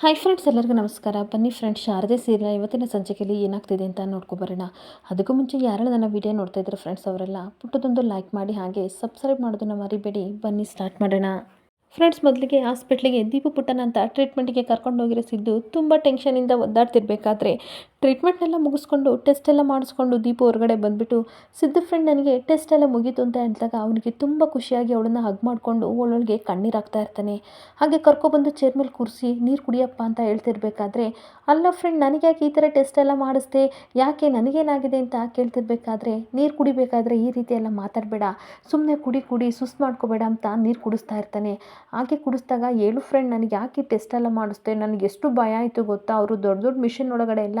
Hi friends ಎಲ್ಲರಿಗೂ ನಮಸ್ಕಾರ. ಬನ್ನಿ ಫ್ರೆಂಡ್ಸ್ ಶಾರದೆ ಸೀರೆ ಇವತ್ತಿನ ಸಂಚಿಕೆಯಲ್ಲಿ ಏನಾಗ್ತಿದೆ ಅಂತ ನೋಡ್ಕೊಬರೋಣ ಅದಕ್ಕೂ ಮುಂಚೆ ಯಾರೆಲ್ಲ ನನ್ನ ವಿಡಿಯೋ ನೋಡ್ತಾ ಇದ್ದಾರೆ ಫ್ರೆಂಡ್ಸ್ ಅವರೆಲ್ಲ, ಪುಟ್ಟದೊಂದು ಲೈಕ್ ಮಾಡಿ ಹಾಗೆ ಸಬ್ಸ್ಕ್ರೈಬ್ ಮಾಡೋದನ್ನು ಮರಿಬೇಡಿ. ಬನ್ನಿ ಸ್ಟಾರ್ಟ್ ಮಾಡೋಣ. ಫ್ರೆಂಡ್ಸ್ ಮೊದಲಿಗೆ ಹಾಸ್ಪಿಟ್ಲಿಗೆ ದೀಪು ಪುಟ್ಟನಂತ ಟ್ರೀಟ್ಮೆಂಟಿಗೆ ಕರ್ಕೊಂಡು ಹೋಗಿರೋ ಸಿದ್ದು ತುಂಬ ಟೆನ್ಷನಿಂದ ಒದ್ದಾಡ್ತಿರ್ಬೇಕಾದ್ರೆ ಟ್ರೀಟ್ಮೆಂಟ್ನೆಲ್ಲ ಮುಗಿಸ್ಕೊಂಡು ಟೆಸ್ಟ್ ಎಲ್ಲ ಮಾಡಿಸ್ಕೊಂಡು ದೀಪು ಹೊರಗಡೆ ಬಂದುಬಿಟ್ಟು, ಸಿದ್ದು ಫ್ರೆಂಡ್ ನನಗೆ ಟೆಸ್ಟ್ ಎಲ್ಲ ಮುಗೀತು ಅಂತ ಹೇಳಿದಾಗ ಅವನಿಗೆ ತುಂಬ ಖುಷಿಯಾಗಿ ಅವಳನ್ನ ಹಗ್ ಮಾಡಿಕೊಂಡು ಅವಳೊಳಗೆ ಕಣ್ಣೀರು ಹಾಕ್ತಾ ಇರ್ತಾನೆ. ಹಾಗೆ ಕರ್ಕೊಬಂದು ಚೇರ್ ಮೇಲೆ ಕೂರಿಸಿ, ನೀರು ಕುಡಿಯಪ್ಪ ಅಂತ ಹೇಳ್ತಿರ್ಬೇಕಾದ್ರೆ, ಅಲ್ಲ ಫ್ರೆಂಡ್ ನನಗೆ ಯಾಕೆ ಈ ಥರ ಟೆಸ್ಟ್ ಎಲ್ಲ ಮಾಡಿಸ್ದೆ? ಯಾಕೆ ನನಗೇನಾಗಿದೆ ಅಂತ ಕೇಳ್ತಿರ್ಬೇಕಾದ್ರೆ, ನೀರು ಕುಡಿಬೇಕಾದ್ರೆ ಈ ರೀತಿ ಎಲ್ಲ ಮಾತಾಡಬೇಡ. ಸುಮ್ಮನೆ ಕುಡಿ ಕುಡಿ, ಸುಸ್ತು ಮಾಡ್ಕೋಬೇಡ ಅಂತ ನೀರು ಕುಡಿಸ್ತಾ ಇರ್ತಾನೆ. ಹಾಗೆ ಕುಡಿಸ್ದಾಗ ಏಳು ಫ್ರೆಂಡ್ ನನಗೆ ಯಾಕೆ ಟೆಸ್ಟ್ ಎಲ್ಲ ಮಾಡಿಸ್ದೆ? ನನಗೆ ಎಷ್ಟು ಭಯ ಆಯಿತು ಗೊತ್ತಾ? ಅವರು ದೊಡ್ಡ ದೊಡ್ಡ ಮಿಷಿನ್ ಒಳಗಡೆ ಎಲ್ಲ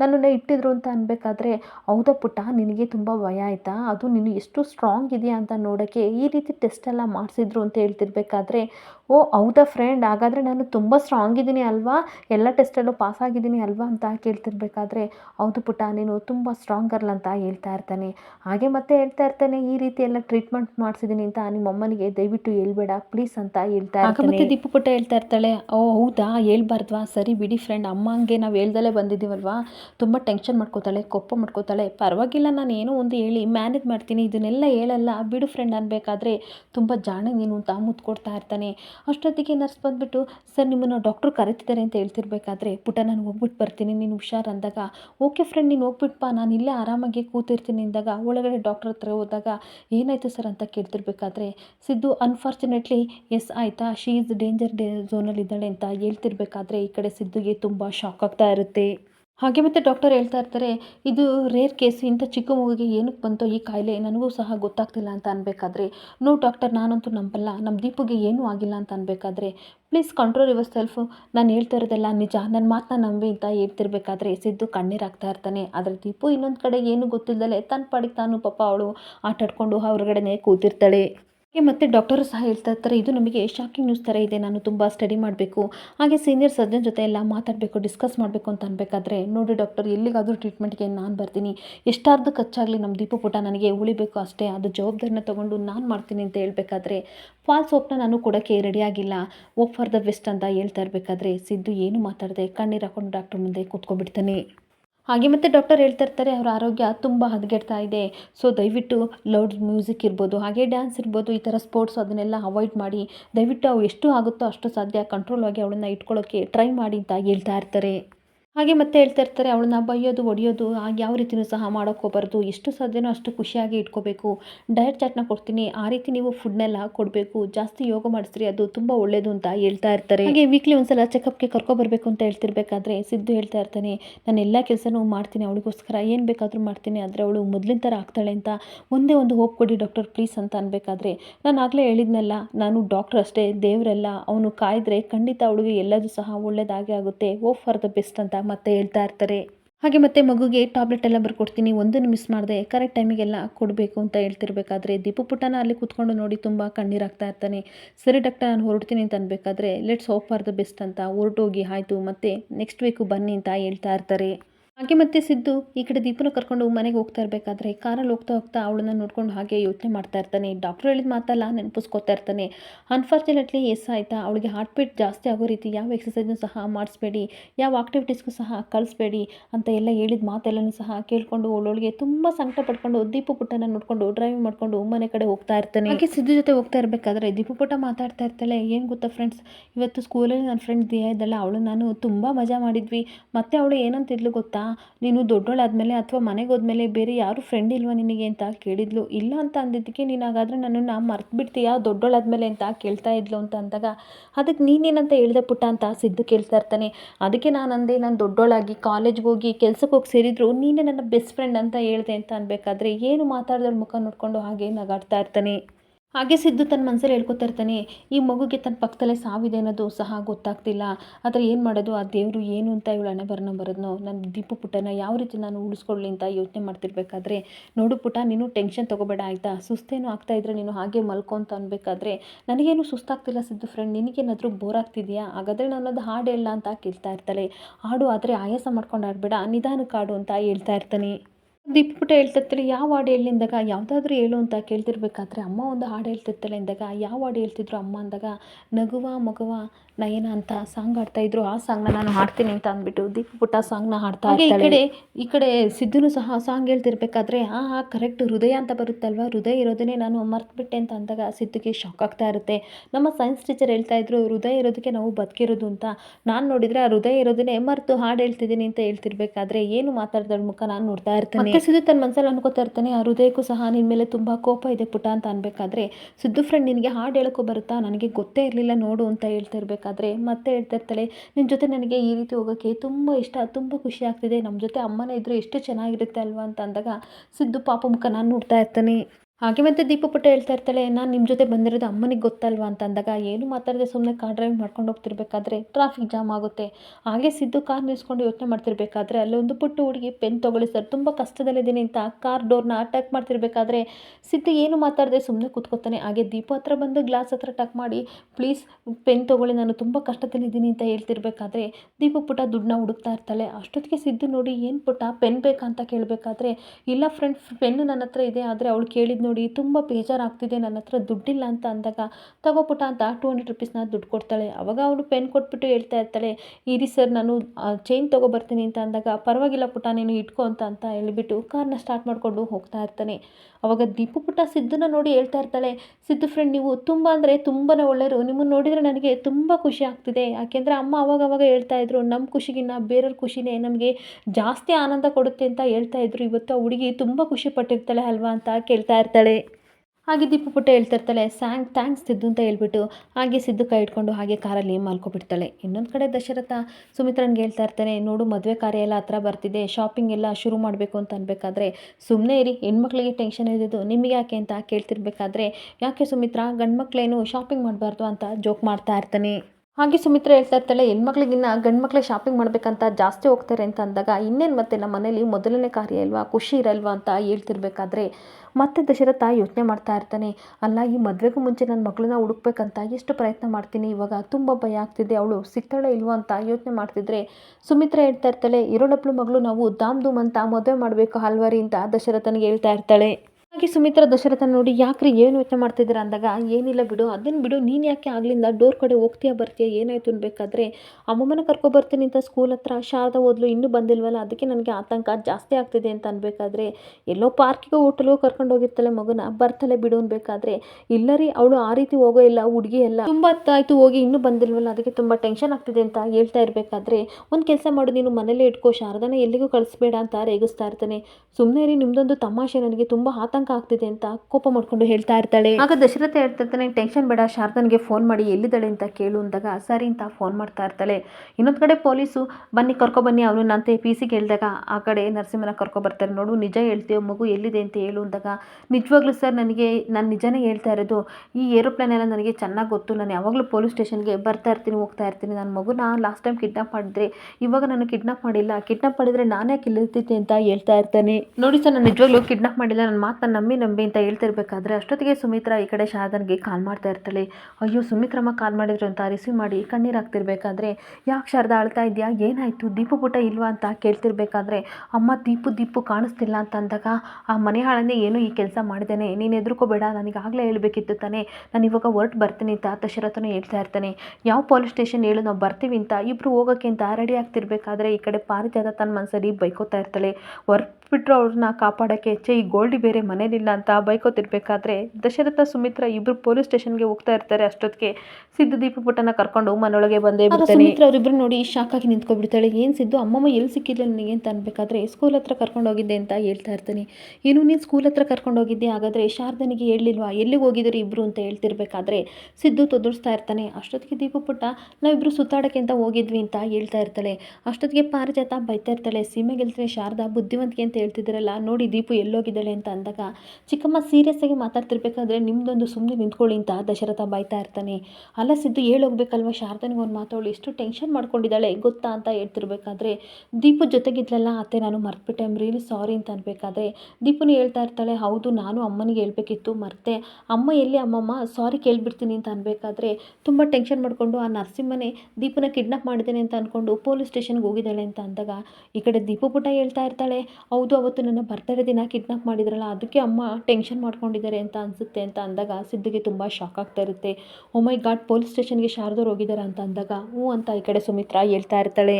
ನನ್ನನ್ನು ಇಟ್ಟಿದ್ರು ಅಂತ ಅನ್ಬೇಕಾದ್ರೆ ಹೌದಾ ಪುಟ್ಟ? ನಿನಗೆ ತುಂಬ ಭಯ ಆಯಿತಾ? ಅದು ನೀನು ಎಷ್ಟು ಸ್ಟ್ರಾಂಗ್ ಇದೆಯಾ ಅಂತ ನೋಡೋಕ್ಕೆ ಈ ರೀತಿ ಟೆಸ್ಟ್ ಎಲ್ಲ ಮಾಡಿಸಿದ್ರು ಅಂತ ಹೇಳ್ತಿರ್ಬೇಕಾದ್ರೆ ಓ ಹೌದಾ ಫ್ರೆಂಡ್ ಹಾಗಾದರೆ ನಾನು ತುಂಬ ಸ್ಟ್ರಾಂಗ್ ಇದ್ದೀನಿ ಅಲ್ವಾ? ಎಲ್ಲ ಟೆಸ್ಟಲ್ಲೂ ಪಾಸ್ ಆಗಿದ್ದೀನಿ ಅಲ್ವಾ ಅಂತ ಕೇಳ್ತಿರ್ಬೇಕಾದ್ರೆ ಹೌದು ಪುಟ್ಟ ನೀನು ತುಂಬ ಸ್ಟ್ರಾಂಗ್ ಗರ್ಲ್ ಅಂತ ಹೇಳ್ತಾ ಇರ್ತಾನೆ. ಹಾಗೆ ಮತ್ತೆ ಹೇಳ್ತಾ ಇರ್ತಾನೆ ಈ ರೀತಿ ಎಲ್ಲ ಟ್ರೀಟ್ಮೆಂಟ್ ಮಾಡಿಸಿದ್ದೀನಿ ಅಂತ ನಿಮ್ಮ ಅಮ್ಮನಿಗೆ ದಯವಿಟ್ಟು ಹೇಳ್ಬೇಡ ಪ್ಲೀಸ್ ಅಂತ ಹೇಳ್ತಾ ಇರ್ತಾನೆ. ಮತ್ತೆ ದೀಪು ಪುಟ್ಟ ಹೇಳ್ತಾ ಇರ್ತಾಳೆ ಓ ಹೌದಾ? ಹೇಳ್ಬಾರ್ದ್ವಾ? ಸರಿ ಬಿಡಿ ಫ್ರೆಂಡ್ ಅಮ್ಮಂಗೆ ನಾವು ಹೇಳ್ದಲೇ ಬಂದಿದ್ದೀವಲ್ವಾ? ತುಂಬ ಟೆನ್ಷನ್ ಮಾಡ್ಕೋತಾಳೆ ಕೊಪ್ಪ ಮಾಡ್ಕೋತಾಳೆ. ಪರವಾಗಿಲ್ಲ, ನಾನು ಏನೋ ಒಂದು ಹೇಳಿ ಮ್ಯಾನೇಜ್ ಮಾಡ್ತೀನಿ. ಇದನ್ನೆಲ್ಲ ಹೇಳಲ್ಲ. ಬಿಡು ಫ್ರೆಂಡ್ ಅನ್ಬೇಕಾದ್ರೆ ತುಂಬ ಜಾಣ ನೀನು ಅಂತ ಮುತ್ಕೊಡ್ತಾ ಇರ್ತಾನೆ. ಅಷ್ಟೊತ್ತಿಗೆ ನರ್ಸ್ ಬಂದುಬಿಟ್ಟು, ಸರ್, ನಿಮ್ಮನ್ನು ಡಾಕ್ಟ್ರು ಕರೀತಿದ್ದಾರೆ ಅಂತ ಹೇಳ್ತಿರ್ಬೇಕಾದ್ರೆ ಪುಟ ನಾನು ಹೋಗ್ಬಿಟ್ಟು ಬರ್ತೀನಿ. ನೀನು ಹುಷಾರು ಅಂದಾಗ ಓಕೆ ಫ್ರೆಂಡ್ ನೀನು ಹೋಗ್ಬಿಟ್ಪ. ನಾನು ಇಲ್ಲೇ ಆರಾಮಾಗಿ ಕೂತಿರ್ತೀನಿ ಅಂದಾಗ ಒಳಗಡೆ ಡಾಕ್ಟ್ರ್ ಹತ್ರ ಹೋದಾಗ, ಏನಾಯಿತು ಸರ್ ಅಂತ ಕೇಳ್ತಿರ್ಬೇಕಾದ್ರೆ, ಸಿದ್ದು ಅನ್ಫಾರ್ಚುನೇಟ್ಲಿ ಎಸ್ ಆಯಿತಾ? ಶೀ ಈಸ್ ಡೇಂಜರ್ ಡೇ ಝೋನಲ್ಲಿದ್ದಾಳೆ ಅಂತ ಹೇಳ್ತಿರ್ಬೇಕಾದ್ರೆ ಈ ಕಡೆ ಸಿದ್ದುಗೆ ತುಂಬ ಶಾಕ್ ಆಗ್ತಾ ಇರುತ್ತೆ. ಹಾಗೆ ಮತ್ತು ಡಾಕ್ಟರ್ ಹೇಳ್ತಾ ಇರ್ತಾರೆ, ಇದು ರೇರ್ ಕೇಸ್ ಇಂಥ ಚಿಕ್ಕ ಮಗುಗೆ ಏನಕ್ಕೆ ಬಂತೋ ಈ ಕಾಯಿಲೆ ನನಗೂ ಸಹ ಗೊತ್ತಾಗ್ತಿಲ್ಲ ಅಂತ ಅನ್ಬೇಕಾದ್ರೆ ನೋ ಡಾಕ್ಟರ್ ನಾನಂತೂ ನಂಬಲ್ಲ ನಮ್ಮ ದೀಪಿಗೆ ಏನೂ ಆಗಿಲ್ಲ ಅಂತ ಅನ್ಬೇಕಾದ್ರೆ ಪ್ಲೀಸ್ ಕಂಟ್ರೋಲ್ ಯುವರ್ ಸೆಲ್ಫು ನಾನು ಹೇಳ್ತಾ ಇರೋದೆಲ್ಲ ನಿಜ ನನ್ನ ಮಾತನ್ನ ನಂಬಿ ಅಂತ ಹೇಳ್ತಿರ್ಬೇಕಾದ್ರೆ ಸಿದ್ದು ಕಣ್ಣೀರಾಗ್ತಾ ಇರ್ತಾನೆ. ಆದರೆ ದೀಪು ಇನ್ನೊಂದು ಕಡೆ ಏನು ಗೊತ್ತಿಲ್ಲದಲ್ಲೇ ತನ್ನ ಪಾಡಿಗೆ ತಾನು ಪಾಪ ಅವಳು ಆಟಾಡ್ಕೊಂಡು ಹೊರಗಡೆನೇ ಕೂತಿರ್ತಾಳೆ. ಮತ್ತು ಡಾಕ್ಟರು ಸಹ ಹೇಳ್ತಾ ಇರ್ತಾರೆ, ಇದು ನಮಗೆ ಶಾಕಿಂಗ್ ನ್ಯೂಸ್ ಥರ ಇದೆ, ನಾನು ತುಂಬ ಸ್ಟಡಿ ಮಾಡಬೇಕು. ಹಾಗೆ ಸೀನಿಯರ್ ಸರ್ಜನ್ ಜೊತೆ ಎಲ್ಲ ಮಾತಾಡಬೇಕು ಡಿಸ್ಕಸ್ ಮಾಡಬೇಕು ಅಂತ ಅನ್ಬೇಕಾದ್ರೆ, ನೋಡಿ ಡಾಕ್ಟರ್ ಎಲ್ಲಿಗಾದರೂ ಟ್ರೀಟ್ಮೆಂಟ್ಗೆ ನಾನು ಬರ್ತೀನಿ. ಎಷ್ಟಾರ್ದು ಖರ್ಚಾಗಲಿ ನಮ್ಮ ದೀಪ ಪುಟ ನನಗೆ ಉಳಿಬೇಕು ಅಷ್ಟೇ, ಅದು ಜವಾಬ್ದಾರಿನ ತೊಗೊಂಡು ನಾನು ಮಾಡ್ತೀನಿ ಅಂತ ಹೇಳ್ಬೇಕಾದ್ರೆ ಫಾಲ್ಸ್ ಹೋಪ್ನ ನಾನು ಕೊಡೋಕ್ಕೆ ರೆಡಿಯಾಗಿಲ್ಲ ಹೋಪ್ ಫಾರ್ ದ ಬೆಸ್ಟ್ ಅಂತ ಹೇಳ್ತಾ ಇರಬೇಕಾದ್ರೆ, ಸಿದ್ದು ಏನು ಮಾತಾಡದೆ, ಕಣ್ಣೀರು ಹಾಕೊಂಡು ಡಾಕ್ಟರ್ ಮುಂದೆ ಕೂತ್ಕೊಬಿಡ್ತಾನೆ ಹಾಗೆ ಮತ್ತು ಡಾಕ್ಟರ್ ಹೇಳ್ತಾ ಇರ್ತಾರೆ, ಅವರ ಆರೋಗ್ಯ ತುಂಬ ಹದಗೆಡ್ತಾ ಇದೆ. ಸೊ ದಯವಿಟ್ಟು ಲೌಡ್ ಮ್ಯೂಸಿಕ್ ಇರ್ಬೋದು, ಹಾಗೆ ಡ್ಯಾನ್ಸ್ ಇರ್ಬೋದು, ಈ ಥರ ಸ್ಪೋರ್ಟ್ಸ್ ಅದನ್ನೆಲ್ಲ ಅವಾಯ್ಡ್ ಮಾಡಿ. ದಯವಿಟ್ಟು ಅವು ಎಷ್ಟು ಆಗುತ್ತೋ ಅಷ್ಟು ಸಾಧ್ಯ ಕಂಟ್ರೋಲ್ ಆಗಿ ಅವಳನ್ನ ಇಟ್ಕೊಳ್ಳೋಕ್ಕೆ ಟ್ರೈ ಮಾಡಿ ಅಂತ ಹೇಳ್ತಾ ಇರ್ತಾರೆ. ಹಾಗೆ ಮತ್ತೆ ಹೇಳ್ತಾ ಇರ್ತಾರೆ, ಅವಳನ್ನ ಬೈಯೋದು ಹೊಡಿಯೋದು ಹಾಗೆ ಯಾವ ರೀತಿಯೂ ಸಹ ಮಾಡೋಕ್ಕೋಬಾರ್ದು. ಎಷ್ಟು ಸಾಧ್ಯನೋ ಅಷ್ಟು ಖುಷಿಯಾಗಿ ಇಟ್ಕೋಬೇಕು. ಡಯಟ್ ಚಾಟ್ನ ಕೊಡ್ತೀನಿ. ಆ ರೀತಿ ನೀವು ಫುಡ್ನೆಲ್ಲ ಕೊಡಬೇಕು. ಜಾಸ್ತಿ ಯೋಗ ಮಾಡಿಸ್ರಿ. ಅದು ತುಂಬ ಒಳ್ಳೆಯದು ಅಂತ ಹೇಳ್ತಾ ಇರ್ತಾರೆ. ಹಾಗೆ ವೀಕ್ಲಿ ಒಂದ್ಸಲ ಚೆಕಪ್ಗೆ ಕರ್ಕೊಬರ್ಬೇಕು ಅಂತ ಹೇಳ್ತಿರ್ಬೇಕಾದ್ರೆ ಸಿದ್ದು ಹೇಳ್ತಾ ಇರ್ತಾನೆ, ನಾನು ಎಲ್ಲ ಕೆಲಸನೂ ಮಾಡ್ತೀನಿ. ಅವಳಿಗೋಸ್ಕರ ಏನು ಬೇಕಾದರೂ ಮಾಡ್ತೀನಿ. ಆದರೆ ಅವಳು ಮೊದಲಿನ ಥರ ಆಗ್ತಾಳೆ ಅಂತ ಒಂದೇ ಒಂದು ಹೋಪ್ ಕೊಡಿ ಡಾಕ್ಟರ್ ಪ್ಲೀಸ್ ಅಂತ ಅನ್ಬೇಕಾದ್ರೆ. ನಾನು ಆಗಲೇ ಹೇಳಿದ್ನಲ್ಲ, ನಾನು ಡಾಕ್ಟರ್ ಅಷ್ಟೇ, ದೇವರೆಲ್ಲ. ಅವನು ಕಾಯ್ದರೆ ಖಂಡಿತ ಅವಳಿಗೆ ಎಲ್ಲದೂ ಸಹ ಒಳ್ಳೇದಾಗೇ ಆಗುತ್ತೆ. ಹೋಪ್ ಫಾರ್ ದ ಬೆಸ್ಟ್ ಅಂತ ಮತ್ತೆ ಹೇಳ್ತಾ ಇರ್ತಾರೆ. ಹಾಗೆ ಮತ್ತೆ ಮಗುಗೆ ಟ್ಯಾಬ್ಲೆಟ್ ಎಲ್ಲ ಬರ್ಕೊಡ್ತೀನಿ, ಒಂದನ್ನು ಮಿಸ್ ಮಾಡಿದೆ ಕರೆಕ್ಟ್ ಟೈಮಿಗೆಲ್ಲ ಕೊಡಬೇಕು ಅಂತ ಹೇಳ್ತಿರ್ಬೇಕಾದ್ರೆ, ದೀಪು ಪುಟ್ಟನ ಅಲ್ಲಿ ಕೂತ್ಕೊಂಡು ನೋಡಿ ತುಂಬ ಕಣ್ಣೀರಾಗ್ತಾ ಇರ್ತಾನೆ. ಸರಿ ಡಾಕ್ಟರ್ ನಾನು ಹೊರಡ್ತೀನಿ ಅಂತ ಅನ್ಬೇಕಾದ್ರೆ let's hope for the best ಅಂತ ಹೊರಟೋಗಿ, ಆಯಿತು, ಮತ್ತೆ ನೆಕ್ಸ್ಟ್ ವೀಕು ಬನ್ನಿ ಅಂತ ಹೇಳ್ತಾ ಇರ್ತಾರೆ. ಹಾಗೆ ಮತ್ತೆ ಸಿದ್ದು ಈ ಕಡೆ ದೀಪನ ಕರ್ಕೊಂಡು ಮನೆಗೆ ಹೋಗ್ತಾ ಇರಬೇಕಾದ್ರೆ ಕಾರಲ್ಲಿ ಹೋಗ್ತಾ ಹೋಗ್ತಾ ಅವಳನ್ನ ನೋಡ್ಕೊಂಡು ಹಾಗೆ ಯೋಚನೆ ಮಾಡ್ತಾ ಇರ್ತಾನೆ. ಡಾಕ್ಟರ್ ಹೇಳಿದ ಮಾತಲ್ಲ, ನೆನಪಿಸ್ಕೊತಾ ಇರ್ತಾನೆ. ಅನ್ಫಾರ್ಚುನೇಟ್ಲಿ ಎಸ್ ಆಯಿತಾ, ಅವಳಿಗೆ ಹಾರ್ಟ್ ಬೀಟ್ ಜಾಸ್ತಿ ಆಗೋ ರೀತಿ ಯಾವ ಎಕ್ಸಸೈಸ್ನೂ ಸಹ ಮಾಡಿಸ್ಬೇಡಿ, ಯಾವ ಆಕ್ಟಿವಿಟೀಸ್ಗೂ ಸಹ ಕಳಿಸ್ಬೇಡಿ ಅಂತ ಎಲ್ಲ ಹೇಳಿದ ಮಾತೆಲ್ಲನೂ ಸಹ ಕೇಳಿಕೊಂಡು ಅವಳೊಳಗೆ ತುಂಬ ಸಂಕಟ ಪಡ್ಕೊಂಡು ದೀಪು ಪುಟ್ಟನ ನೋಡ್ಕೊಂಡು ಡ್ರೈವ್ ಮಾಡ್ಕೊಂಡು ಮನೆ ಕಡೆ ಹೋಗ್ತಾ ಇರ್ತಾನೆ. ಹಾಗೆ ಸಿದ್ದು ಜೊತೆ ಹೋಗ್ತಾ ಇರಬೇಕಾದ್ರೆ ದೀಪು ಪುಟ್ಟ ಮಾತಾಡ್ತಾ ಇರ್ತಾಳೆ, ಏನು ಗೊತ್ತಾ ಫ್ರೆಂಡ್ಸ್ ಇವತ್ತು ಸ್ಕೂಲಲ್ಲಿ ನನ್ನ ಫ್ರೆಂಡ್ ದಿಯಾ ಇದ್ದಲ್ಲ ಅವಳು ನಾನು ತುಂಬ ಮಜಾ ಮಾಡಿದ್ವಿ, ಮತ್ತೆ ಅವಳು ಏನಂತಿದ್ಲು ಗೊತ್ತಾ? ನೀನು ದೊಡ್ಡೋಳಾದಮೇಲೆ ಅಥವಾ ಮನೆಗೆ ಹೋದ್ಮೇಲೆ ಬೇರೆ ಯಾರು ಫ್ರೆಂಡ್ ಇಲ್ವಾ ನಿನಗೆ ಅಂತ ಕೇಳಿದ್ಲು. ಇಲ್ಲ ಅಂತ ಅಂದಿದ್ದಕ್ಕೆ ನೀನು ಹಾಗಾದರೆ ನನ್ನನ್ನು ಮರ್ತು ಬಿಡ್ತೀಯಾ? ದೊಡ್ಡೋಳಾದ್ಮೇಲೆ ಅಂತ ಕೇಳ್ತಾ ಇದ್ಲು ಅಂತ ಅಂದಾಗ ಅದಕ್ಕೆ ನೀನೇನಂತ ಹೇಳ್ದೆ ಪುಟ್ಟ? ಅಂತ ಸಿದ್ದು ಕೇಳ್ತಾ ಇರ್ತಾನೆ. ಅದಕ್ಕೆ ನಾನು ಅಂದೆ ನಾನು ದೊಡ್ಡೋಳಾಗಿ ಕಾಲೇಜ್ಗೆ ಹೋಗಿ ಕೆಲ್ಸಕ್ಕೆ ಹೋಗಿ ಸೇರಿದ್ರು ನೀನೇ ನನ್ನ ಬೆಸ್ಟ್ ಫ್ರೆಂಡ್ ಅಂತ ಹೇಳಿದೆ ಅಂತ ಅನ್ಬೇಕಾದ್ರೆ ಏನು ಮಾತಾಡ್ದವ್ರ ಮುಖ ನೋಡಿಕೊಂಡು ಹಾಗೆ ನಗಾಡ್ತಾ ಇರ್ತಾನೆ? ಹಾಗೆ ಸಿದ್ದು ತನ್ನ ಮನಸ್ಸಲ್ಲಿ ಹೇಳ್ಕೊತಾ ಇರ್ತಾನೆ, ಈ ಮಗುಗೆ ತನ್ನ ಪಕ್ಕದಲ್ಲೇ ಸಾವಿದೆ ಅನ್ನೋದು ಸಹ ಗೊತ್ತಾಗ್ತಿಲ್ಲ. ಆದರೆ ಏನು ಮಾಡೋದು? ಆ ದೇವರು ಏನು ಅಂತ ಇವಳು ಹಣೆ ಬರನ ಬರೋದ್ನೋ? ನನ್ನ ದೀಪ ಪುಟ್ಟನ ಯಾವ ರೀತಿ ನಾನು ಉಳಿಸ್ಕೊಳ್ಳಿ ಅಂತ ಯೋಚನೆ ಮಾಡ್ತಿರ್ಬೇಕಾದ್ರೆ, ನೋಡು ಪುಟ್ಟ, ನೀನು ಟೆನ್ಷನ್ ತೊಗೋಬೇಡ, ಆಯಿತಾ? ಸುಸ್ತೇನೋ ಆಗ್ತಾ ಇದ್ರೆ ನೀನು ಹಾಗೆ ಮಲ್ಕೊ ಅಂತ ಅನ್ಬೇಕಾದ್ರೆ, ನನಗೇನು ಸುಸ್ತಾಗ್ತಿಲ್ಲ ಸಿದ್ದು ಫ್ರೆಂಡ್ ನಿನಗೇನಾದರೂ ಬೋರ್ ಆಗ್ತಿದೆಯಾ? ಹಾಗಾದರೆ ನನ್ನದು ಹಾಡು ಹೇಳ ಅಂತ ಕೇಳ್ತಾ ಇರ್ತಾಳೆ. ಹಾಡು ಆದರೆ ಆಯಾಸ ಮಾಡ್ಕೊಂಡು ಆಡಬೇಡ ನಿಧಾನಕ್ಕೆ ಹಾಡು ಅಂತ ಹೇಳ್ತಾ ಇರ್ತಾನೆ. ದೀಪ ಪುಟ್ಟ ಹೇಳ್ತಿರ್ತಾಳೆ, ಯಾವ ಹಾಡು ಹೇಳಿ ಅಂದಾಗ ಯಾವುದಾದ್ರೂ ಹೇಳು ಅಂತ ಕೇಳ್ತಿರ್ಬೇಕಾದ್ರೆ ಅಮ್ಮ ಒಂದು ಹಾಡು ಹೇಳ್ತಿರ್ತಾಳೆ ಅಂದಾಗ ಯಾವ ಹಾಡು ಹೇಳ್ತಿದ್ರು ಅಮ್ಮ ಅಂದಾಗ? ನಗುವ ಮಗುವ ನಯನ ಅಂತ ಸಾಂಗ್ ಇದ್ರು ಆ ಸಾಂಗ್ನ ನಾನು ಹಾಡ್ತೀನಿ ಅಂತ ಅಂದ್ಬಿಟ್ಟು ದೀಪ ಪುಟ್ಟ ಸಾಂಗ್ನ ಹಾಡ್ತಾ ಹಾಗೆ ಈ ಕಡೆ ಈ ಕಡೆ ಸಿದ್ದುನು ಸಹ ಸಾಂಗ್ ಹೇಳ್ತಿರ್ಬೇಕಾದ್ರೆ ಆ ಆ ಕರೆಕ್ಟ್ ಹೃದಯ ಅಂತ ಬರುತ್ತಲ್ವ? ಹೃದಯ ಇರೋದನ್ನೇ ನಾನು ಮರ್ತುಬಿಟ್ಟೆ ಅಂತ ಅಂದಾಗ ಸಿದ್ದುಗೆ ಶಾಕ್ ಆಗ್ತಾ ಇರುತ್ತೆ. ನಮ್ಮ ಸೈನ್ಸ್ ಟೀಚರ್ ಹೇಳ್ತಾ ಇದ್ರು ಹೃದಯ ಇರೋದಕ್ಕೆ ನಾವು ಬದುಕಿರೋದು ಅಂತ. ನಾನು ನೋಡಿದ್ರೆ ಆ ಹೃದಯ ಇರೋದನ್ನೇ ಮರೆತು ಹಾಡು ಹೇಳ್ತಿದ್ದೀನಿ ಅಂತ ಹೇಳ್ತಿರ್ಬೇಕಾದ್ರೆ ಏನು ಮಾತಾಡ್ದಳ ಮುಖ? ನಾನು ನೋಡ್ತಾ ಇರ್ತಾನೆ. ಮತ್ತೆ ಸಿದ್ದು ತನ್ನ ಮನಸ್ಸಲ್ಲಿ ಅನ್ಕೋತಾ ಇರ್ತಾನೆ ಆ ಹೃದಯಕ್ಕೂ ಸಹ ನಿನ್ನ ಮೇಲೆ ತುಂಬ ಕೋಪ ಇದೆ ಪುಟ ಅಂತ ಅನ್ಬೇಕಾದ್ರೆ ಸಿದ್ದು ಫ್ರೆಂಡ್ ನಿನಗೆ ಹಾಡು ಹೇಳೋಕ್ಕೂ ಬರುತ್ತಾ? ನನಗೆ ಗೊತ್ತೇ ಇರಲಿಲ್ಲ ನೋಡು ಅಂತ ಹೇಳ್ತಾ ಇರಬೇಕಾದ್ರೆ ಮತ್ತೆ ಹೇಳ್ತಾ ಇರ್ತಾಳೆ ನಿನ್ನ ಜೊತೆ ನನಗೆ ಈ ರೀತಿ ಹೋಗೋಕ್ಕೆ ತುಂಬ ಇಷ್ಟ, ತುಂಬ ಖುಷಿ ಆಗ್ತಿದೆ. ನಮ್ಮ ಜೊತೆ ಅಮ್ಮನೇ ಇದ್ದರೆ ಎಷ್ಟು ಚೆನ್ನಾಗಿರುತ್ತೆ ಅಲ್ವಾ? ಅಂತ ಅಂದಾಗ ಸಿದ್ದು ಪಾಪ ಮುಖ ನಾನು ನೋಡ್ತಾ ಇರ್ತಾನೆ. ಹಾಗೆ ಮತ್ತೆ ದೀಪ ಪುಟ್ಟ ಹೇಳ್ತಾ ಇರ್ತಾಳೆ, ನಾನು ನಿಮ್ಮ ಜೊತೆ ಬಂದಿರೋದು ಅಮ್ಮನಿಗೆ ಗೊತ್ತಲ್ವಾ ಅಂತ ಅಂದಾಗ, ಏನು ಮಾತಾಡದೆ ಸುಮ್ಮನೆ ಕಾರ್ ಡ್ರೈವ್ ಮಾಡ್ಕೊಂಡು ಹೋಗ್ತಿರ್ಬೇಕಾದ್ರೆ ಟ್ರಾಫಿಕ್ ಜಾಮ್ ಆಗುತ್ತೆ. ಹಾಗೆ ಸಿದ್ದು ಕಾರ್ ನಿಲ್ಸ್ಕೊಂಡು ಯೋಚನೆ ಮಾಡ್ತಿರ್ಬೇಕಾದ್ರೆ ಅಲ್ಲೊಂದು ಪುಟ್ಟ ಹುಡುಗಿ ಪೆನ್ ತೊಗೊಳ್ಳಿ ಸರ್ ತುಂಬ ಕಷ್ಟದಲ್ಲಿದ್ದೀನಿ ಅಂತ ಕಾರ್ ಡೋರ್ನ ಅಟ್ಯಾಕ್ ಮಾಡ್ತಿರ್ಬೇಕಾದ್ರೆ ಸಿದ್ದು ಏನು ಮಾತಾಡದೆ ಸುಮ್ಮನೆ ಕೂತ್ಕೋತಾನೆ. ಹಾಗೆ ದೀಪ ಹತ್ರ ಬಂದು ಗ್ಲಾಸ್ ಹತ್ರ ಟಕ್ ಮಾಡಿ ಪ್ಲೀಸ್ ಪೆನ್ ತೊಗೊಳ್ಳಿ, ನಾನು ತುಂಬ ಕಷ್ಟದಲ್ಲಿದ್ದೀನಿ ಅಂತ ಹೇಳ್ತಿರ್ಬೇಕಾದ್ರೆ ದೀಪ ಪುಟ್ಟ ದುಡ್ಡನ್ನ ಹುಡುಕ್ತಾ ಇರ್ತಾಳೆ. ಅಷ್ಟೊತ್ತಿಗೆ ಸಿದ್ದು ನೋಡಿ, ಏನು ಪುಟ್ಟ ಪೆನ್ ಬೇಕಾ ಅಂತ ಕೇಳಬೇಕಾದ್ರೆ, ಇಲ್ಲ ಫ್ರೆಂಡ್ ಪೆನ್ನು ನನ್ನ ಹತ್ರ ಇದೆ, ಆದರೆ ಅವಳು ಕೇಳಿದ್ ನೋಡಿ, ತುಂಬ ಬೇಜಾರಾಗ್ತಿದೆ. ನನ್ನ ಹತ್ರ ದುಡ್ಡಿಲ್ಲ ಅಂತ ಅಂದಾಗ, ತಗೋ ಪುಟ್ಟ ಅಂತ ಟೂ ಹಂಡ್ರೆಡ್ ರುಪೀಸ್ನ ದುಡ್ಡು ಕೊಡ್ತಾಳೆ. ಅವಾಗ ಅವಳು ಪೆನ್ ಕೊಟ್ಬಿಟ್ಟು ಹೇಳ್ತಾ ಇರ್ತಾಳೆ, ಇರಿ ಸರ್ ನಾನು ಚೈನ್ ತೊಗೊಬರ್ತೀನಿ ಅಂತ ಅಂದಾಗ, ಪರವಾಗಿಲ್ಲ ಪುಟ, ನೀನು ಇಟ್ಕೊ ಅಂತ ಅಂತ ಹೇಳಿಬಿಟ್ಟು ಕಾರ್ನ ಸ್ಟಾರ್ಟ್ ಮಾಡಿಕೊಂಡು ಹೋಗ್ತಾ ಇರ್ತಾನೆ. ಅವಾಗ ದೀಪು ಪುಟ್ಟ ಸಿದ್ಧನ ನೋಡಿ ಹೇಳ್ತಾ ಇರ್ತಾಳೆ, ಸಿದ್ದು ಫ್ರೆಂಡ್ ನೀವು ತುಂಬ ಅಂದರೆ ತುಂಬಾ ಒಳ್ಳೆಯರು ನಿಮ್ಮನ್ನು ನೋಡಿದರೆ ನನಗೆ ತುಂಬ ಖುಷಿ ಆಗ್ತಿದೆ. ಯಾಕೆಂದರೆ ಅಮ್ಮ ಅವಾಗ ಅವಾಗ ಹೇಳ್ತಾ ಇದ್ರು ನಮ್ಮ ಖುಷಿಗಿನ್ನ ಬೇರೆಯವ್ರ ಖುಷಿನೇ ನಮಗೆ ಜಾಸ್ತಿ ಆನಂದ ಕೊಡುತ್ತೆ ಅಂತ ಹೇಳ್ತಾ ಇದ್ರು. ಇವತ್ತು ಆ ಹುಡುಗಿ ತುಂಬ ಖುಷಿ ಪಟ್ಟಿರ್ತಾಳೆ ಅಲ್ವಾ ಅಂತ ಕೇಳ್ತಾ ಇರ್ತಾಳೆ. ಹಾಗೆ ದೀಪು ಪುಟ್ಟ ಹೇಳ್ತಾ ಇರ್ತಾಳೆ ಸ್ಯಾಂಗ್ ಥ್ಯಾಂಕ್ಸ್ ಸಿದ್ದು ಅಂತ ಹೇಳ್ಬಿಟ್ಟು ಹಾಗೆ ಸಿದ್ದು ಕೈ ಇಟ್ಕೊಂಡು ಹಾಗೆ ಕಾರಲ್ಲಿ ಮಲ್ಕೊಬಿಡ್ತಾಳೆ. ಇನ್ನೊಂದು ಕಡೆ ದಶರಥ ಸುಮಿತ್ರನ್ಗೆ ಹೇಳ್ತಾ ಇರ್ತಾನೆ, ನೋಡು, ಮದುವೆ ಕಾರ್ಯ ಎಲ್ಲ ಹತ್ರ ಬರ್ತಿದೆ ಶಾಪಿಂಗ್ ಎಲ್ಲ ಶುರು ಮಾಡಬೇಕು ಅಂತ ಅನ್ಬೇಕಾದ್ರೆ ಸುಮ್ಮನೆ ಇರಿ, ಹೆಣ್ಮಕ್ಳಿಗೆ ಟೆನ್ಷನ್ ಇದ್ದಿದ್ದು ನಿಮಗೆ ಯಾಕೆ ಅಂತ ಕೇಳ್ತಿರ್ಬೇಕಾದ್ರೆ, ಯಾಕೆ ಸುಮಿತ್ರ, ಗಂಡ್ಮಕ್ಳೇನು ಶಾಪಿಂಗ್ ಮಾಡಬಾರ್ದು ಅಂತ ಜೋಕ್ ಮಾಡ್ತಾ ಇರ್ತಾನೆ. ಹಾಗೆ ಸುಮಿತ್ರ ಹೇಳ್ತಾ ಇರ್ತಾಳೆ ಹೆಣ್ಮಕ್ಳಿಗಿನ್ನ ಗಂಡು ಮಕ್ಳಿಗೆ ಶಾಪಿಂಗ್ ಮಾಡಬೇಕಂತ ಜಾಸ್ತಿ ಹೋಗ್ತಾರೆ ಅಂತ ಅಂದಾಗ ಇನ್ನೇನು ಮತ್ತೆ ನಮ್ಮ ಮನೇಲಿ ಮೊದಲನೇ ಕಾರ್ಯ ಅಲ್ವಾ, ಖುಷಿ ಇರಲ್ವಾ ಅಂತ ಹೇಳ್ತಿರ್ಬೇಕಾದ್ರೆ ಮತ್ತೆ ದಶರಥ ಯೋಚನೆ ಮಾಡ್ತಾ ಇರ್ತಾನೆ, ಅಲ್ಲ, ಈ ಮದುವೆಗೂ ಮುಂಚೆ ನನ್ನ ಮಗಳನ್ನ ಹುಡುಕ್ಬೇಕಂತ ಎಷ್ಟು ಪ್ರಯತ್ನ ಮಾಡ್ತೀನಿ, ಇವಾಗ ತುಂಬ ಭಯ ಆಗ್ತಿದೆ, ಅವಳು ಸಿಗ್ತಾಳೆ ಇಲ್ವೋ ಅಂತ ಯೋಚನೆ ಮಾಡ್ತಿದ್ರೆ ಸುಮಿತ್ರ ಹೇಳ್ತಾ ಇರ್ತಾಳೆ, ಇರೋಳಪ್ಪಳು ಮಗಳು ನಾವು ದಾಮ್ ಧೂಮ್ ಅಂತ ಮದುವೆ ಮಾಡಬೇಕು ಹಲ್ವಾರಿ ಅಂತ ದಶರಥನಿಗೆ ಹೇಳ್ತಾ ಇರ್ತಾಳೆ. ಹಾಗೆ ಸುಮಿತ್ರ ದಶರಥ ನೋಡಿ, ಯಾಕ್ರಿ ಏನು ಯೋಚನೆ ಮಾಡ್ತಿದ್ದೀರಾ? ಅಂದಾಗ, ಏನಿಲ್ಲ ಬಿಡು ಅದನ್ನು ಬಿಡು, ನೀನು ಯಾಕೆ ಆಗ್ಲಿಂದ ಡೋರ್ ಕಡೆ ಹೋಗ್ತೀಯಾ, ಬರ್ತೀಯಾ, ಏನಾಯ್ತು ಅನ್ಬೇಕಾದ್ರೆ, ಅಮ್ಮಮ್ಮನ ಕರ್ಕೊಬರ್ತೀನಿ ಅಂತ ಸ್ಕೂಲ್ ಹತ್ರ ಶಾರದಾ ಓದ್ಲು ಇನ್ನೂ ಬಂದಿಲ್ವಲ್ಲ, ಅದಕ್ಕೆ ನನಗೆ ಆತಂಕ ಜಾಸ್ತಿ ಆಗ್ತಿದೆ ಅಂತ ಅನ್ಬೇಕಾದ್ರೆ, ಎಲ್ಲೋ ಪಾರ್ಕಿಗೆ ಹೋಟೆಲ್ಗೂ ಕರ್ಕೊಂಡು ಹೋಗಿರ್ತಾಳೆ ಮಗುನ, ಬರ್ತಲೇ ಬಿಡು ಅನ್ಬೇಕಾದ್ರೆ, ಇಲ್ಲ ರೀ, ಅವಳು ಆ ರೀತಿ ಹೋಗೋ ಇಲ್ಲ, ಹುಡುಗಿ ಎಲ್ಲ ತುಂಬ ಹೊತ್ತಾಯ್ತು ಹೋಗಿ, ಇನ್ನೂ ಬಂದಿಲ್ವಲ್ಲ, ಅದಕ್ಕೆ ತುಂಬ ಟೆನ್ಷನ್ ಆಗ್ತಿದೆ ಅಂತ ಹೇಳ್ತಾ ಇರಬೇಕಾದ್ರೆ, ಒಂದು ಕೆಲಸ ಮಾಡು, ನೀನು ಮನೇಲೇ ಇಟ್ಕೋ, ಶಾರದಾನ ಎಲ್ಲಿಗೂ ಕಳಿಸ್ಬೇಡ ಅಂತ ರೇಗಿಸ್ತಾ ಇರ್ತಾನೆ. ಸುಮ್ಮನೆ ರೀ ನಿಮ್ದೊಂದು ತಮಾಷೆ, ನನಗೆ ತುಂಬ ಆತಂಕ ಆಗ್ತಿದೆ ಅಂತ ಕೋಪ ಮಾಡ್ಕೊಂಡು ಹೇಳ್ತಾ ಇರ್ತಾಳೆ. ಆಗ ದಶರಥ ಹೇಳ್ತಾ ಇರ್ತಾನೆ ಟೆನ್ಷನ್ ಬೇಡ, ಶಾರದನ್ಗೆ ಫೋನ್ ಮಾಡಿ ಎಲ್ಲಿದ್ದಾಳೆ ಅಂತ ಕೇಳು ಅಂದಾಗ ಸರಿ ಅಂತ ಫೋನ್ ಮಾಡ್ತಾ ಇರ್ತಾಳೆ. ಇನ್ನೊಂದು ಕಡೆ ಪೊಲೀಸು, ಬನ್ನಿ ಕರ್ಕೊಬನ್ನಿ ಅವನು ನಂತೆ ಪಿ ಸಿಗೆ ಹೇಳಿದಾಗ ಆ ಕಡೆ ನರಸಿಂಹನ ಕರ್ಕೊಬರ್ತಾರೆ ನೋಡು, ನಿಜ ಹೇಳ್ತೀವಿ ಮಗು ಎಲ್ಲಿದೆ ಅಂತ ಹೇಳು ಅಂದಾಗ, ನಿಜವಾಗ್ಲೂ ಸರ್ ನನಗೆ, ನಾನು ನಿಜನೇ ಹೇಳ್ತಾ ಇರೋದು, ಈ ಏರೋಪ್ಲೇನ್ ಎಲ್ಲ ನನಗೆ ಚೆನ್ನಾಗಿ ಗೊತ್ತು. ನಾನು ಯಾವಾಗಲೂ ಪೊಲೀಸ್ ಸ್ಟೇಷನ್ಗೆ ಬರ್ತಾ ಇರ್ತೀನಿ, ಹೋಗ್ತಾ ಇರ್ತೀನಿ. ನನ್ನ ಮಗುನ ಲಾಸ್ಟ್ ಟೈಮ್ ಕಿಡ್ನಾಪ್ ಮಾಡಿದ್ರೆ, ಇವಾಗ ನಾನು ಕಿಡ್ನಾಪ್ ಮಾಡಿಲ್ಲ. ಕಿಡ್ನಾಪ್ ಮಾಡಿದ್ರೆ ನಾನೇ ಕಿಲ್ಲಿರ್ತಿದ್ದೆ ಅಂತ ಹೇಳ್ತಾ ಇರ್ತಾನೆ. ನೋಡಿ ಸರ್ ನಾನು ನಿಜವಾಗ್ಲೂ ಕಿಡ್ನಾಪ್ ಮಾಡಿಲ್ಲ. ನನ್ನ ಮಾತನ್ನ ನಂಬಿ ನಂಬಿ ಅಂತ ಹೇಳ್ತಿರ್ಬೇಕಾದ್ರೆ ಅಷ್ಟೊತ್ತಿಗೆ ಸುಮಿತ್ರಾ ಈ ಕಡೆ ಶಾರದನ್ಗೆ ಕಾಲ್ ಮಾಡ್ತಾ ಇರ್ತಾಳೆ. ಅಯ್ಯೋ ಸುಮಿತ್ರಮ್ಮ ಕಾಲ್ ಮಾಡಿದ್ರು ಅಂತ ರಿಸೀವ್ ಮಾಡಿ ಕಣ್ಣೀರು ಹಾಕ್ತಿರ್ಬೇಕಾದ್ರೆ, ಯಾಕೆ ಶಾರದಾ ಅಳ್ತಾ ಇದೆಯಾ? ಏನಾಯಿತು? ದೀಪು ಪುಟ ಇಲ್ವಾ ಅಂತ ಕೇಳ್ತಿರ್ಬೇಕಾದ್ರೆ, ಅಮ್ಮ, ದೀಪು ದೀಪು ಕಾಣಿಸ್ತಿಲ್ಲ ಅಂತ ಅಂದಾಗ ಆ ಮನೆ ಹಾಳನ್ನೇ ಏನು ಈ ಕೆಲಸ ಮಾಡಿದ್ದೇನೆ ನೀನು ಎದುರ್ಕೋಬೇಡ ನನಗೆ ಆಗಲೇ ಹೇಳಬೇಕಿತ್ತು ತಾನೇ. ನಾನು ಇವಾಗ ಹೊರಟು ಬರ್ತೀನಿ ಅಂತ ದಶರಥನು ಹೇಳ್ತಾ ಇರ್ತಾನೆ. ಯಾವ ಪೊಲೀಸ್ ಸ್ಟೇಷನ್ ಹೇಳು, ನಾವು ಬರ್ತೀವಿ ಅಂತ. ಇಬ್ಬರು ಹೋಗೋಕ್ಕೆ ಅಂತ ರೆಡಿ ಆಗ್ತಿರ್ಬೇಕಾದ್ರೆ ಈ ಕಡೆ ಪಾರಿಜಾತ ತನ್ನ ಮನಸ್ಸಲ್ಲಿ ಬೈಕೋತಾ ಇರ್ತಾಳೆ. ಹೊರಟ್ಬಿಟ್ರು ಅವ್ರನ್ನ ಕಾಪಾಡೋಕ್ಕೆ ಹೆಚ್ಚೆ ಈ ಗೋಲ್ಡಿ ಬೇರೆ ಮನೇಲಿಲ್ಲ ಅಂತ ಬೈಕೋತಿರ್ಬೇಕಾದ್ರೆ ದಶರಥ ಸುಮಿತ್ರ ಇಬ್ರು ಪೊಲೀಸ್ ಸ್ಟೇಷನ್ಗೆ ಹೋಗ್ತಾ ಇರ್ತಾರೆ ಅಷ್ಟೊತ್ತಿಗೆ. ಸಿದ್ದು ದೀಪ ಪುಟ್ಟನ ಕರ್ಕೊಂಡು ಮನೊಳಗೆ ಬಂದೇ ಸುಮಿತ್ರ ಅವರಿಬ್ಬರು ನೋಡಿ ಶಾಕ್ ಆಗಿ ನಿಂತ್ಕೊಬಿಡ್ತಾಳೆ. ಏನು ಸಿದ್ದು ಅಮ್ಮಮ್ಮ ಎಲ್ಲಿ ಸಿಕ್ಕಿಲ್ಲ ನನಗೆ ಅಂತ ಅನ್ಬೇಕಾದ್ರೆ ಸ್ಕೂಲ್ ಹತ್ರ ಕರ್ಕೊಂಡು ಹೋಗಿದ್ದೆ ಅಂತ ಹೇಳ್ತಾ ಇರ್ತಾನೆ. ಏನು ನೀನು ಸ್ಕೂಲ್ ಹತ್ರ ಕರ್ಕೊಂಡು ಹೋಗಿದ್ದೆ ಹಾಗಾದ್ರೆ ಶಾರದನಿಗೆ ಹೇಳಿಲ್ವಾ? ಎಲ್ಲಿಗೆ ಹೋಗಿದ್ರು ಇಬ್ರು ಅಂತ ಹೇಳ್ತಿರ್ಬೇಕಾದ್ರೆ ಸಿದ್ದು ತೊದರ್ಸ್ತಾ ಇರ್ತಾನೆ. ಅಷ್ಟೊತ್ತಿಗೆ ದೀಪ ಪುಟ್ಟ ನಾವಿಬ್ರು ಸುತ್ತಾಡೋಕ್ಕೆ ಅಂತ ಹೋಗಿದ್ವಿ ಅಂತ ಹೇಳ್ತಾ ಇರ್ತಾಳೆ. ಅಷ್ಟೊತ್ತಿಗೆ ಪಾರಿಜಾತ ಬೈತಾ ಇರ್ತಾಳೆ. ಸೀಮೆ ಗೆಲ್ತಾರೆ ಶಾರದಾ ಬುದ್ಧಿವಂತಿಕೆ ಅಂತ ಹೇಳ್ತಿದ್ದಾರಲ್ಲ ನೋಡಿ ದೀಪು ಎಲ್ಲೋಗಿದ್ದಾಳೆ ಅಂತ ಅಂದಾಗ ಚಿಕ್ಕಮ್ಮ ಸೀರಿಯಸ್ ಆಗಿ ಮಾತಾಡ್ತಿರ್ಬೇಕಾದ್ರೆ ನಿಮ್ದೊಂದು ಸುಮ್ಮನೆ ನಿಂತ್ಕೊಳ್ಳಿ ಅಂತ ದಶರಥ ಬೈತಾ ಇರ್ತಾನೆ. ಅಲ್ಲ ಸಿದ್ದು, ಹೇಳೋಗ್ಬೇಕಲ್ವ? ಶಾರದನಿಗೆ ಒಂದು ಮಾತಾಡಲು ಎಷ್ಟು ಟೆನ್ಷನ್ ಮಾಡ್ಕೊಂಡಿದ್ದಾಳೆ, ಗೊತ್ತಾ ಅಂತ ಹೇಳ್ತಿರ್ಬೇಕಾದ್ರೆ, ದೀಪು ಜೊತೆಗಿದ್ಲಲ್ಲ, ಅತ್ತೆ ನಾನು ಮರ್ತ್ಬಿಟ್ಟೆ ಐಮ್ ಸಾರಿ ಅಂತ ಅನ್ಬೇಕಾದ್ರೆ, ದೀಪುನು ಹೇಳ್ತಾ ಇರ್ತಾಳೆ, ಹೌದು, ನಾನು ಅಮ್ಮನಿಗೆ ಹೇಳ್ಬೇಕಿತ್ತು, ಮರ್ತೆ. ಅಮ್ಮ ಎಲ್ಲಿ ಅಮ್ಮಮ್ಮ? ಸಾರಿ ಕೇಳ್ಬಿಡ್ತೀನಿ ಅಂತ ಅನ್ಬೇಕಾದ್ರೆ, ತುಂಬ ಟೆನ್ಷನ್ ಮಾಡಿಕೊಂಡು ಆ ನರಸಿಂಹನೇ ದೀಪನ ಕಿಡ್ನಾಪ್ ಮಾಡಿದ್ದೇನೆ ಅಂತ ಅಂದ್ಕೊಂಡು ಪೊಲೀಸ್ ಸ್ಟೇಷನ್ಗೆ ಹೋಗಿದ್ದಾಳೆ ಅಂತ ಅಂದಾಗ, ಈ ಕಡೆ ದೀಪು ಪುಟ ಹೇಳ್ತಾ ಇರ್ತಾಳೆ, ಹೌದು, ಅವತ್ತು ನನ್ನ ಬರ್ತಡೇ ದಿನ ಕಿಡ್ನಾಪ್ ಮಾಡಿದ್ರಲ್ಲ, ಅದಕ್ಕೆ ಅದಕ್ಕೆ ಅಮ್ಮ ಟೆನ್ಷನ್ ಮಾಡ್ಕೊಂಡಿದ್ದಾರೆ ಅಂತ ಅನಿಸುತ್ತೆ ಅಂತ ಅಂದಾಗ ಸಿದ್ದುಗೆ ತುಂಬ ಶಾಕ್ ಆಗ್ತಾ ಇರುತ್ತೆ. ಓ ಮೈ ಗಾಡ್, ಪೊಲೀಸ್ ಸ್ಟೇಷನ್ಗೆ ಶಾರದವ್ರು ಹೋಗಿದ್ದಾರೆ? ಅಂತ ಅಂದಾಗ, ಹ್ಞೂ ಅಂತ ಈ ಕಡೆ ಸುಮಿತ್ರಾ ಹೇಳ್ತಾ ಇರ್ತಾಳೆ.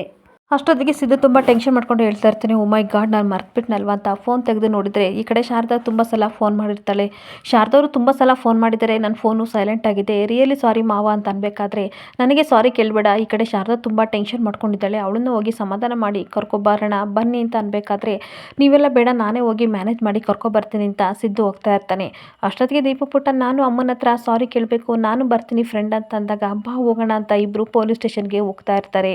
ಅಷ್ಟೊತ್ತಿಗೆ ಸಿದ್ದು ತುಂಬ ಟೆನ್ಷನ್ ಮಾಡ್ಕೊಂಡು ಹೇಳ್ತಾ ಇರ್ತಾನೆ. ಮೈ ಗಾಡ್, ನಾನು ಮರ್ತ್ಬಿಟ್ನಲ್ವ? ಅಂತ ಫೋನ್ ತೆಗೆದು ನೋಡಿದರೆ, ಈ ಕಡೆ ಶಾರದಾ ತುಂಬ ಸಲ ಫೋನ್ ಮಾಡಿರ್ತಾಳೆ. ಶಾರದವರು ತುಂಬ ಸಲ ಫೋನ್ ಮಾಡಿದರೆ ನನ್ನ ಫೋನು ಸೈಲೆಂಟ್ ಆಗಿದೆ. ರಿಯಲಿ ಸಾರಿ ಮಾವ ಅಂತ ಅನ್ಬೇಕಾದ್ರೆ, ನನಗೆ ಸಾರಿ ಕೇಳಬೇಡ. ಈ ಕಡೆ ಶಾರದಾ ತುಂಬ ಟೆನ್ಷನ್ ಮಾಡ್ಕೊಂಡಿದ್ದಾಳೆ. ಅವಳನ್ನು ಹೋಗಿ ಸಮಾಧಾನ ಮಾಡಿ, ಕರ್ಕೊಬಾರೋಣ, ಬನ್ನಿ ಅಂತ ಅನ್ಬೇಕಾದ್ರೆ, ನೀವೆಲ್ಲ ಬೇಡ, ನಾನೇ ಹೋಗಿ ಮ್ಯಾನೇಜ್ ಮಾಡಿ ಕರ್ಕೊಬರ್ತೀನಿ ಅಂತ ಸಿದ್ದು ಹೋಗ್ತಾ ಇರ್ತಾನೆ. ಅಷ್ಟೊತ್ತಿಗೆ ದೀಪ ಪುಟ್ಟ, ನಾನು ಅಮ್ಮನ ಹತ್ರ ಸಾರಿ ಕೇಳಬೇಕು. ನಾನು ಬರ್ತೀನಿ ಫ್ರೆಂಡ್ ಅಂತ ಅಂದಾಗ, ಬಾ ಹೋಗೋಣ ಅಂತ ಇಬ್ಬರು ಪೊಲೀಸ್ ಸ್ಟೇಷನ್ಗೆ ಹೋಗ್ತಾ ಇರ್ತಾರೆ.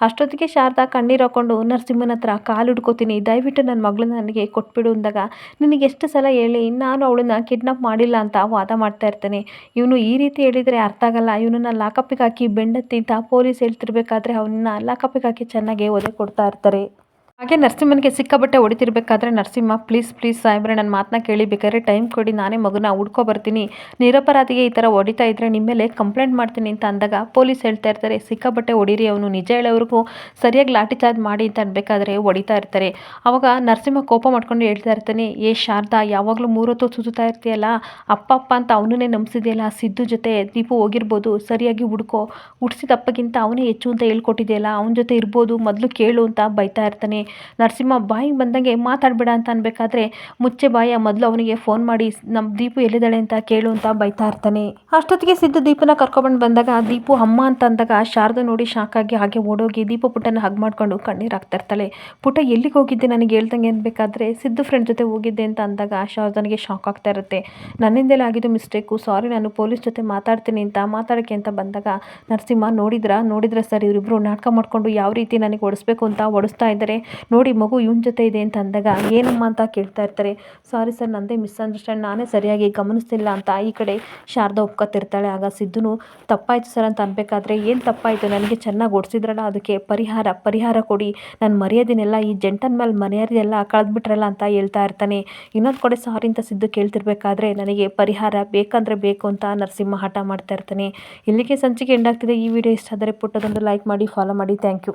ಅಷ್ಟೊತ್ತಿಗೆ ಶಾರದಾ ಕಣ್ಣೀರು ಹಾಕೊಂಡು, ನರಸಿಂಹನ ಹತ್ರ ಕಾಲು ಹಿಡ್ಕೋತೀನಿ. ದಯವಿಟ್ಟು ನನ್ನ ಮಗಳನ್ನ ನನಗೆ ಕೊಟ್ಬಿಡು ಅಂದಾಗ, ನಿನಗೆ ಎಷ್ಟು ಸಲ ಹೇಳಿ, ನಾನು ಅವಳನ್ನ ಕಿಡ್ನಾಪ್ ಮಾಡಿಲ್ಲ ಅಂತ ವಾದ ಮಾಡ್ತಾ ಇರ್ತಾನೆ. ಇವನು ಈ ರೀತಿ ಹೇಳಿದರೆ ಅರ್ಥ ಆಗಲ್ಲ. ಇವನನ್ನ ಲಾಕಪ್ಪಿಗೆ ಹಾಕಿ ಬೆಂಡತ್ತಿ ಅಂತ ಪೊಲೀಸ್ ಹೇಳ್ತಿರ್ಬೇಕಾದ್ರೆ ಅವನನ್ನ ಲಾಕಪ್ಪಿಗೆ ಹಾಕಿ ಚೆನ್ನಾಗಿ ಒದೆ ಕೊಡ್ತಾ ಇರ್ತಾರೆ. ಹಾಗೆ ನರಸಿಂಹನಿಗೆ ಸಿಕ್ಕಾಬಟ್ಟೆ ಹೊಡಿತಿರ್ಬೇಕಾದ್ರೆ, ನರಸಿಂಹ ಪ್ಲೀಸ್ ಪ್ಲೀಸ್ ಸಾಹೇಬ್ರೆ ನನ್ನ ಮಾತನ್ನ ಕೇಳಿ ಬೇಕಾದ್ರೆ ಟೈಮ್ ಕೊಡಿ, ನಾನೇ ಮಗನ ಹುಡ್ಕೊ ಬರ್ತೀನಿ. ನಿರಪರಾಧಿಗೆ ಈ ಥರ ಹೊಡಿತಾ ಇದ್ದರೆ ನಿಮ್ಮ ಮೇಲೆ ಕಂಪ್ಲೇಂಟ್ ಮಾಡ್ತೀನಿ ಅಂತ ಅಂದಾಗ ಪೊಲೀಸ್ ಹೇಳ್ತಾ ಇರ್ತಾರೆ ಸಿಕ್ಕಾಬಟ್ಟೆ ಹೊಡೀರಿ, ಅವನು ನಿಜ ಹೇಳೋವರೆಗೂ ಸರಿಯಾಗಿ ಲಾಠಿ ಚಾರ್ಜ್ ಮಾಡಿ ಅಂತ ಅನ್ಬೇಕಾದ್ರೆ ಹೊಡಿತಾ ಇರ್ತಾರೆ. ಆವಾಗ ನರಸಿಂಹ ಕೋಪ ಮಾಡ್ಕೊಂಡು ಹೇಳ್ತಾ ಇರ್ತಾನೆ, ಏ ಶಾರದಾ, ಯಾವಾಗಲೂ ಮೂರೊತ್ತು ಸುತ್ತಾ ಇರ್ತೀಯಲ್ಲ, ಅಪ್ಪ ಅಪ್ಪ ಅಂತ ಅವನನ್ನೇ ನಂಬಿಸಿದೆಯಲ್ಲ, ಸಿದ್ದು ಜೊತೆ ದೀಪು ಹೋಗಿರ್ಬೋದು, ಸರಿಯಾಗಿ ಹುಡ್ಕೋ. ಹುಡ್ಸಿದ ಅವನೇ ಹೆಚ್ಚು ಅಂತ ಹೇಳ್ಕೊಟ್ಟಿದೆಯಲ್ಲ, ಅವನ ಜೊತೆ ಇರ್ಬೋದು, ಮೊದಲು ಕೇಳು ಅಂತ ಬೈತಾ ಇರ್ತಾನೆ. ನರಸಿಂಹ ಬಾಯಿಗೆ ಬಂದಂಗೆ ಮಾತಾಡ್ಬೇಡ ಅಂತ ಅನ್ಬೇಕಾದ್ರೆ ಮುಚ್ಚೆ ಬಾಯ ಮೊದಲು ಅವನಿಗೆ ಫೋನ್ ಮಾಡಿ ನಮ್ಮ ದೀಪು ಎಲ್ಲಿದ್ದಾಳೆ ಅಂತ ಕೇಳು ಅಂತ ಬೈತಾ ಇರ್ತಾನೆ. ಅಷ್ಟೊತ್ತಿಗೆ ಸಿದ್ದು ದೀಪನ ಕರ್ಕೊಂಡು ಬಂದಾಗ ದೀಪು, ಅಮ್ಮ ಅಂತ ಅಂದಾಗ ಶಾರದಾ ನೋಡಿ ಶಾಕ್ ಆಗಿ ಹಾಗೆ ಓಡೋಗಿ ದೀಪ ಪುಟ್ಟನ ಹಗ್ ಮಾಡ್ಕೊಂಡು ಕಣ್ಣೀರು ಹಾಕ್ತಾ ಇರ್ತಾಳೆ. ಪುಟ್ಟ, ಎಲ್ಲಿಗೆ ಹೋಗಿದ್ದೆ ನನಗೆ ಹೇಳ್ದಂಗೆ ಅನ್ಬೇಕಾದ್ರೆ ಸಿದ್ದು ಫ್ರೆಂಡ್ ಜೊತೆ ಹೋಗಿದ್ದೆ ಅಂತ ಅಂದಾಗ ಶಾರದನಿಗೆ ಶಾಕ್ ಆಗ್ತಾ ಇರುತ್ತೆ. ನನ್ನಿಂದಲೇ ಆಗಿದ್ದು ಮಿಸ್ಟೇಕು ಸಾರಿ ನಾನು ಪೊಲೀಸ್ ಜೊತೆ ಮಾತಾಡ್ತೀನಿ ಅಂತ ಮಾತಾಡೋಕ್ಕೆ ಅಂತ ಬಂದಾಗ ನರಸಿಂಹ, ನೋಡಿದ್ರಾ? ನೋಡಿದ್ರೆ ಸರ್? ಇವರಿಬ್ಬರು ನಾಟಕ ಮಾಡಿಕೊಂಡು ಯಾವ ರೀತಿ ನನಗೆ ಒಡಿಸ್ಬೇಕು ಅಂತ ಒಡಿಸ್ತಾ ಇದ್ದಾರೆ. ನೋಡಿ ಮಗು ಇವನ ಜೊತೆ ಇದೆ ಅಂತ ಅಂದಾಗ ಏನಮ್ಮ ಅಂತ ಕೇಳ್ತಾ ಇರ್ತಾರೆ. ಸಾರಿ ಸರ್ ನಂದೇ ಮಿಸ್ಅಂಡರ್ಸ್ಟ್ಯಾಂಡ್ ನಾನೇ ಸರಿಯಾಗಿ ಗಮನಿಸ್ತಿಲ್ಲ ಅಂತ ಈ ಕಡೆ ಶಾರದಾ ಒಪ್ಕೊತಿರ್ತಾಳೆ. ಆಗ ಸಿದ್ದುನು ತಪ್ಪಾಯ್ತು ಸರ್ ಅಂತ ಅನ್ಬೇಕಾದ್ರೆ ಏನು ತಪ್ಪಾಯಿತು? ನನಗೆ ಚೆನ್ನಾಗಿ ಓಡಿಸಿದ್ರಲ್ಲ, ಅದಕ್ಕೆ ಪರಿಹಾರ ಪರಿಹಾರ ಕೊಡಿ. ನಾನು ಮರ್ಯಾದಿನೆಲ್ಲ ಈ ಜಂಟನ್ ಮೇಲೆ ಮರ್ಯಾದೆಲ್ಲ ಕಳೆದ್ಬಿಟ್ರಲ್ಲ ಅಂತ ಹೇಳ್ತಾ ಇರ್ತಾನೆ. ಇನ್ನೊಂದು ಕಡೆ ಸಾರಿ ಅಂತ ಸಿದ್ದು ಕೇಳ್ತಿರ್ಬೇಕಾದ್ರೆ ನನಗೆ ಪರಿಹಾರ ಬೇಕಂದರೆ ಬೇಕು ಅಂತ ನರಸಿಂಹ ಹಠ ಮಾಡ್ತಾ ಇರ್ತಾನೆ. ಇಲ್ಲಿಗೆ ಸಂಚಿಕೆ ಎಂಡಾಗ್ತಿದೆ ಈ ವಿಡಿಯೋ ಇಷ್ಟ ಆದರೆ ಪುಟ್ಟದೊಂದು ಲೈಕ್ ಮಾಡಿ ಫಾಲೋ ಮಾಡಿ. Thank you